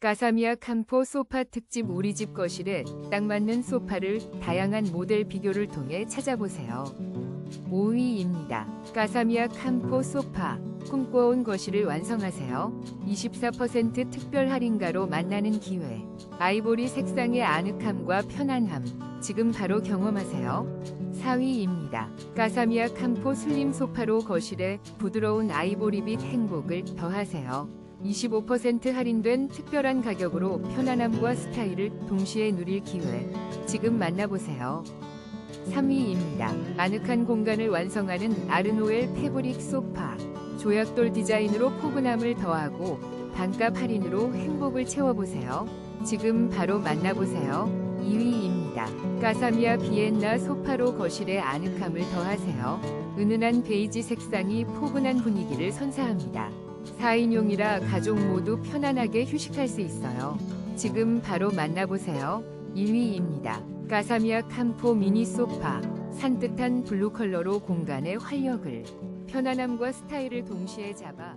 가사미아 캄포 소파 특집 우리 집 거실에 딱 맞는 소파를 다양한 모델 비교를 통해 찾아보세요. 5위입니다. 가사미아 캄포 소파 꿈꿔온 거실을 완성하세요. 24% 특별 할인가로 만나는 기회. 아이보리 색상의 아늑함과 편안함. 지금 바로 경험하세요. 4위입니다. 가사미아 캄포 슬림 소파로 거실에 부드러운 아이보리빛 행복을 더하세요. 25% 할인된 특별한 가격으로 편안함과 스타일을 동시에 누릴 기회. 지금 만나보세요. 3위입니다. 아늑한 공간을 완성하는 아르노엘 패브릭 소파. 조약돌 디자인으로 포근함을 더하고 반값 할인으로 행복을 채워보세요. 지금 바로 만나보세요. 2위입니다. 가사미아 비엔나 소파로 거실에 아늑함을 더하세요. 은은한 베이지 색상이 포근한 분위기를 선사합니다. 4인용이라 가족 모두 편안하게 휴식할 수 있어요. 지금 바로 만나보세요. 1위입니다. 가사미아 캄포 미니 소파. 산뜻한 블루 컬러로 공간의 활력을, 편안함과 스타일을 동시에 잡아